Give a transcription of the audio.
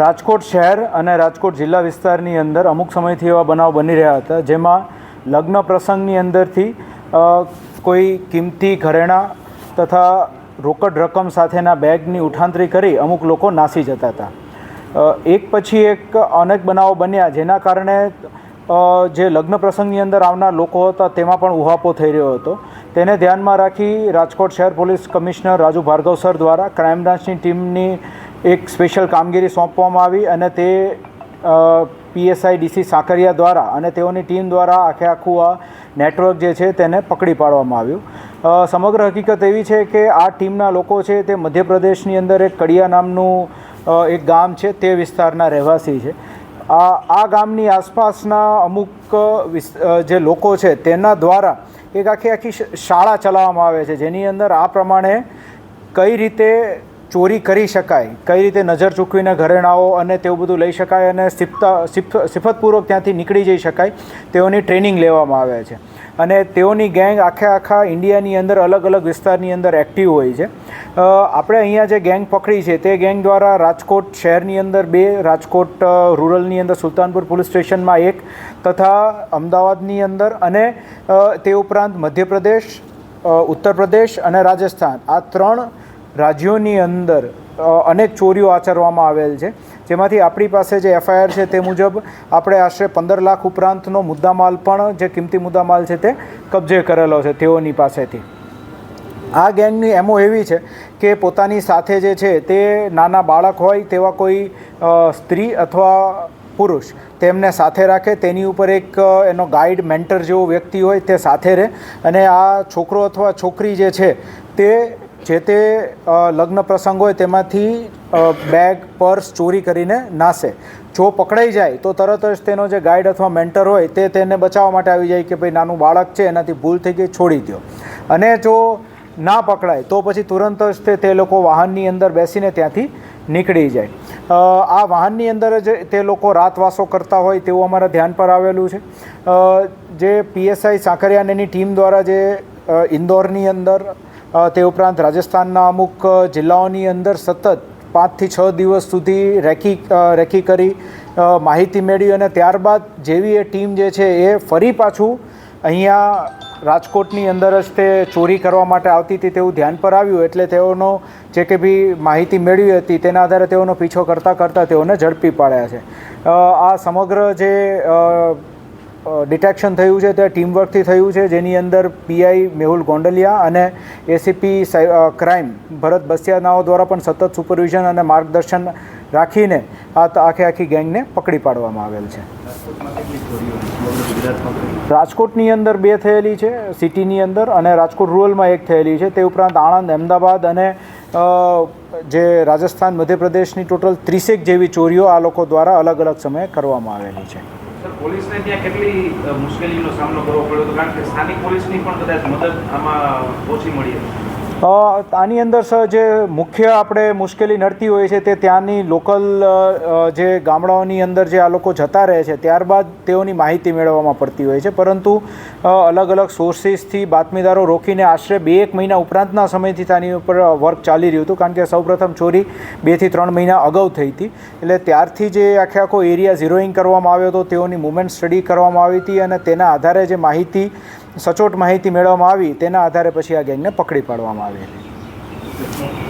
રાજકોટ શહેર અને રાજકોટ જિલ્લા વિસ્તારની અંદર અમુક સમયથી એવા બનાવ બની રહ્યા હતા, જેમાં લગ્ન પ્રસંગની અંદરથી કોઈ કિંમતી ઘરેણાં તથા રોકડ રકમ સાથેના બેગની ઉઠાંતરી કરી અમુક લોકો નાસી જતા હતા. એક પછી એક અનેક બનાવો બન્યા, જેના કારણે જે લગ્ન પ્રસંગની અંદર આવનાર લોકો હતા તેમાં પણ ઉહાપો થઈ રહ્યો હતો. તેને ધ્યાનમાં રાખી રાજકોટ શહેર police commissioner Raju Bhargav sir દ્વારા ક્રાઇમ બ્રાન્ચની ટીમની એક સ્પેશિયલ કામગીરી સોંપવામાં આવી અને તે પીએસઆઈ ડીસી સાકરિયા દ્વારા અને તેઓની ટીમ દ્વારા આખે આખું આ નેટવર્ક જે છે તેને પકડી પાડવામાં આવ્યું. સમગ્ર હકીકત એવી છે કે આ ટીમના લોકો છે તે મધ્યપ્રદેશની અંદર એક કડિયા નામનું એક ગામ છે તે વિસ્તારના રહેવાસી છે. આ ગામની આસપાસના અમુક જે લોકો છે તેના દ્વારા એક આખી આખી શાળા ચલાવવામાં આવે છે, જેની અંદર આ પ્રમાણે કઈ રીતે ચોરી કરી શકાય, કઈ રીતે નજર ચૂકવીને ઘરેણાઓ અને તેવું બધું લઈ શકાય અને સિફતા સિફ સિફતપૂર્વક ત્યાંથી નીકળી જઈ શકાય, તેઓની ટ્રેનિંગ લેવામાં આવે છે. અને તેઓની ગેંગ આખે આખા ઇન્ડિયાની અંદર, અલગ અલગ વિસ્તારની અંદર એક્ટિવ હોય છે. આપણે અહીંયા જે ગેંગ પકડી છે, તે ગેંગ દ્વારા રાજકોટ શહેરની અંદર બે, રાજકોટ રૂરલની અંદર સુલતાનપુર પોલીસ સ્ટેશનમાં એક તથા અમદાવાદની અંદર અને તે ઉપરાંત મધ્યપ્રદેશ ઉત્તર પ્રદેશ અને રાજસ્થાન. આ ત્રણ રાજ્યોની અંદર અનેક ચોરીઓ આચરવામાં આવેલ છે. જેમાંથી આપણી પાસે જે એફઆઈઆર છે તે મુજબ આપણે આશરે પંદર લાખ ઉપરાંતનો મુદ્દામાલ પણ, જે કિંમતી મુદ્દામાલ છે તે કબજે કરેલો છે તેઓની પાસેથી. આ ગેંગની એમો એવી છે કે પોતાની સાથે જે છે તે નાના બાળક હોય તેવા કોઈ સ્ત્રી અથવા પુરુષ તેમને સાથે રાખે. તેની ઉપર એક એનો ગાઈડ, મેન્ટર જેવો વ્યક્તિ હોય તે સાથે રહે. અને આ છોકરો અથવા છોકરી જે છે તે જે તે લગ્ન પ્રસંગ હોય તેમાંથી બેગ, પર્સ ચોરી કરીને નાસે. જો પકડાઈ જાય તો તરત જ તેનો જે ગાઈડ અથવા મેન્ટર હોય તે તેને બચાવવા માટે આવી જાય કે ભાઈ નાનું બાળક છે, એનાથી ભૂલ થઈ ગઈ, છોડી દો અને જો ના પકડાય તો પછી તુરંત જ તે લોકો વાહનની અંદર બેસીને ત્યાંથી નીકળી જાય. આ વાહનની અંદર જ તે લોકો રાતવાસો કરતા હોય તેવું અમારા ધ્યાન પર આવેલું છે. જે પીએસઆઈ સાંકરિયાનેની ટીમ દ્વારા જે ઇન્દોરની અંદર તે ઉપરાંત રાજસ્થાનના અમુક જિલ્લાઓની અંદર સતત પાંચથી છ દિવસ સુધી રેકી રેકી કરી માહિતી મેળવી અને ત્યારબાદ જેવી એ ટીમ જે છે એ ફરી પાછું અહીંયા રાજકોટની અંદર જ તે ચોરી કરવા માટે આવતી હતી તેવું ધ્યાન પર આવ્યું. એટલે તેઓનો જે કે બી માહિતી મેળવી હતી તેના આધારે તેઓનો પીછો કરતાં કરતાં તેઓને ઝડપી પાડ્યા છે. આ સમગ્ર જે ડિટેક્શન થયું છે તે ટીમવર્કથી થયું છે, જેની અંદર પીઆઈ મેહુલ ગોંડલિયા અને એસીપી ક્રાઇમ ભરત બસિયાનાઓ દ્વારા પણ સતત સુપરવિઝન અને માર્ગદર્શન રાખીને આ આખે આખી ગેંગને પકડી પાડવામાં આવેલ છે. રાજકોટની અંદર બે થયેલી છે, સિટીની અંદર અને રાજકોટ રૂરલમાં એક થયેલી છે. તે ઉપરાંત આણંદ, અમદાવાદ અને જે રાજસ્થાન, મધ્યપ્રદેશની ટોટલ ત્રીસેક જેવી ચોરીઓ આ લોકો દ્વારા અલગ અલગ સમયે કરવામાં આવેલી છે. સર, પોલીસને ત્યાં કેટલી મુશ્કેલીનો સામનો કરવો પડ્યો હતો? કારણ કે સ્થાનિક પોલીસની પણ કદાચ મદદ આમાં ઓછી મળી હતી. આની અંદર, સર, જે મુખ્ય આપણે મુશ્કેલી નડતી હોય છે તે ત્યાંની લોકલ જે ગામડાઓની અંદર જે આ લોકો જતા રહે છે, ત્યારબાદ તેઓની માહિતી મેળવવામાં પડતી હોય છે. પરંતુ અલગ અલગ સોર્સિસથી બાતમીદારો રોકીને આશરે બે એક મહિના ઉપરાંતના સમયથી તેની ઉપર વર્ક ચાલી રહ્યું હતું. કારણ કે સૌપ્રથમ ચોરી બેથી ત્રણ મહિના અગાઉ થઈ હતી. એટલે ત્યારથી જે આખે આખો એરિયા ઝીરોઈંગ કરવામાં આવ્યો હતો, તેઓની મુવમેન્ટ સ્ટડી કરવામાં આવી હતી અને તેના આધારે જે માહિતી સચોટ માહિતી મેળવવામાં આવી તેના આધારે પછી આ ગેંગને પકડી પાડવામાં આવી. હતી